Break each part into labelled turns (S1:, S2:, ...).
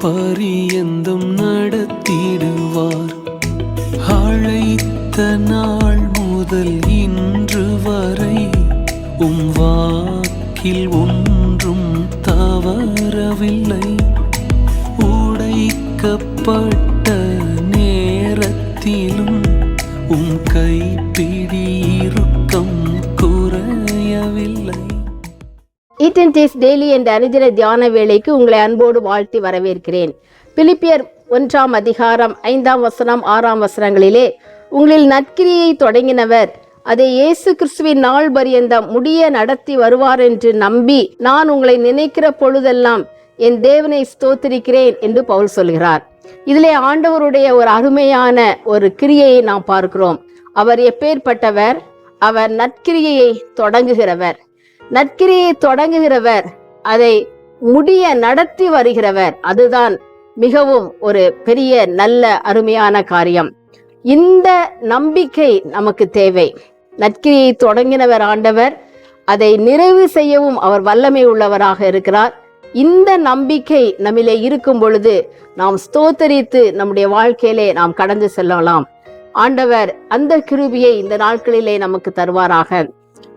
S1: பரியந்தம் நடத்திடுவார். அழைத்த நாள் முதல் இன்று வரை உம் வாக்கில் ஒன்றும் தவறவில்லை. உடைக்கப்பட்ட நேரத்திலும்
S2: ஈட்டன் டேஸ் டெய்லி என்ற அனுதின தியான வேலைக்கு உங்களை அன்போடு வாழ்த்தி வரவேற்கிறேன். பிலிப்பியர் ஒன்றாம் அதிகாரம் ஐந்தாம் வசனம் ஆறாம் வசனங்களிலே உங்களில் நற்கிரியை தொடங்கினவர் அதை இயேசு கிறிஸ்துவின் நாள் பரியந்தம் முடிய நடத்தி வருவார் என்று நம்பி நான் உங்களை நினைக்கிற பொழுதெல்லாம் என் தேவனை ஸ்தோத்திரிக்கிறேன் என்று பவுல் சொல்கிறார். இதிலே ஆண்டவருடைய ஒரு அருமையான ஒரு கிரியையை நாம் பார்க்கிறோம். அவர் எப்பேற்பட்டவர் அவர் நற்கிரியையை தொடங்குகிறவர். நற்கிரியை தொடங்குகிறவர் அதை முடிய நடத்தி வருகிறவர். அதுதான் மிகவும் ஒரு பெரிய நல்ல அருமையான காரியம். இந்த நம்பிக்கை நமக்கு தேவை. நற்கிரியை தொடங்கினவர் ஆண்டவர் அதை நிறைவு செய்யவும் அவர் வல்லமை உள்ளவராக இருக்கிறார். இந்த நம்பிக்கை நம்மிலே இருக்கும் பொழுது நாம் ஸ்தோத்தரித்து நம்முடைய வாழ்க்கையிலே நாம் கடந்து செல்லலாம். ஆண்டவர் அந்த கிருபியை இந்த நாட்களிலே நமக்கு தருவாராக.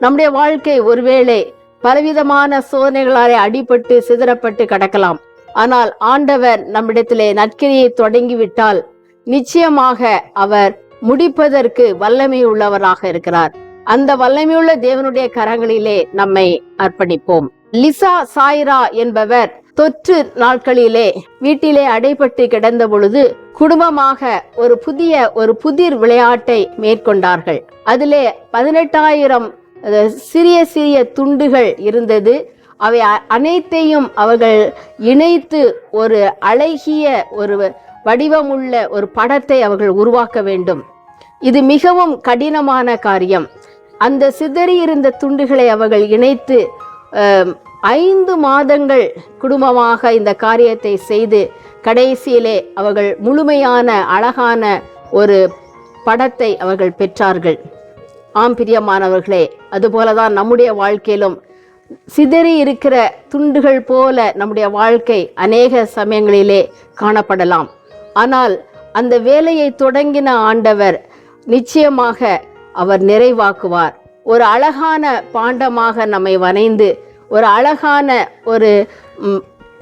S2: நம்முடைய வாழ்க்கை ஒருவேளை பலவிதமான சோதனைகளாலே அடிபட்டு சிதறப்பட்டு கடக்கலாம். ஆனால் ஆண்டவர் நம்மிடத்திலே நற்கிரியை தொடங்கிவிட்டால் நிச்சயமாக அவர் முடிப்பதற்கு வல்லமை உள்ளவராக இருக்கிறார். அந்த வல்லமையுள்ள தேவனுடைய கரங்களிலே நம்மை அர்ப்பணிப்போம். லிசா சாய்ரா என்பவர் தொற்று நாட்களிலே வீட்டிலே அடைபட்டு கிடந்த பொழுது குடும்பமாக ஒரு புதிய ஒரு புதிர் விளையாட்டை மேற்கொண்டார்கள். அதிலே பதினெட்டாயிரம் சிறிய சிறிய துண்டுகள் இருந்தது. அவை அனைத்தையும் அவர்கள் இணைத்து ஒரு அழகிய ஒரு வடிவமுள்ள ஒரு படத்தை அவர்கள் உருவாக்க வேண்டும். இது மிகவும் கடினமான காரியம். அந்த சிதறி இருந்த துண்டுகளை அவர்கள் இணைத்து ஐந்து மாதங்கள் குடும்பமாக இந்த காரியத்தை செய்து கடைசியிலே அவர்கள் முழுமையான அழகான ஒரு படத்தை அவர்கள் பெற்றார்கள். ஆம் பிரியமானவர்களே அதுபோலதான் நம்முடைய வாழ்க்கையிலும் சிதறி இருக்கிற துண்டுகள் போல நம்முடைய வாழ்க்கை அநேக சமயங்களிலே காணப்படலாம். ஆனால் அந்த வேலையை தொடங்கின ஆண்டவர் நிச்சயமாக அவர் நிறைவாக்குவார். ஒரு அழகான பாண்டமாக நம்மை வனைந்து ஒரு அழகான ஒரு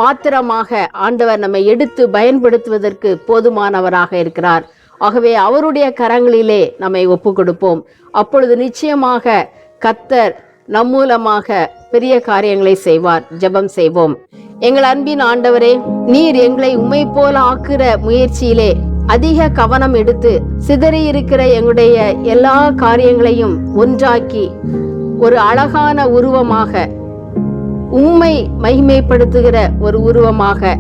S2: பாத்திரமாக ஆண்டவர் நம்மை எடுத்து பயன்படுத்துவதற்கு போதுமானவராக இருக்கிறார். ஆகவே அவருடைய கரங்களிலே நம்மை ஒப்பு கொடுப்போம் அப்பொழுது நிச்சயமாக கத்தர் நம் மூலமாக பெரிய காரியங்களை செய்வார் ஜெபம் செய்வோம். எங்கள் அன்பின் ஆண்டவரே நீர் எங்களை உம்மை போல ஆக்குற முயற்சியிலே அதிக கவனம் எடுத்து சிதறி இருக்கிற எங்களுடைய எல்லா காரியங்களையும் ஒன்றாக்கி ஒரு அழகான உருவமாக உம்மை மகிமைப்படுத்துகிற ஒரு உருவமாக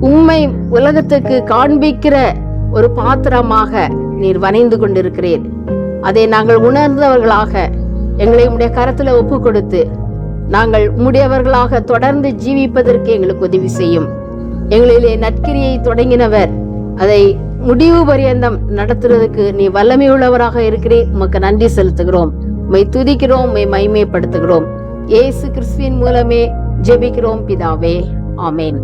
S2: உம்மை உலகத்துக்கு காண்பிக்கிற ஒரு பாத்திரமாக நீர் வனைந்து கொண்டிருக்கிறீர் அதை நாங்கள் உணர்ந்தவர்களாக எங்களை உடைய கரத்துல ஒப்பு கொடுத்து நாங்கள் உம்முடையவர்களாக தொடர்ந்து ஜீவிப்பதற்கு எங்களுக்கு உதவி செய்யும். எங்களிலே நற்கிரியை தொடங்கினவர் அதை முடிவு பரியந்தம் நடத்துறதுக்கு நீ வல்லமை உள்ளவராக இருக்கிறீர் உமக்கு நன்றி செலுத்துகிறோம். உமை துதிக்கிறோம் உமை மைமைப்படுத்துகிறோம் ஏசு கிறிஸ்துவின் மூலமே ஜெபிக்கிறோம் பிதாவே. ஆமேன்.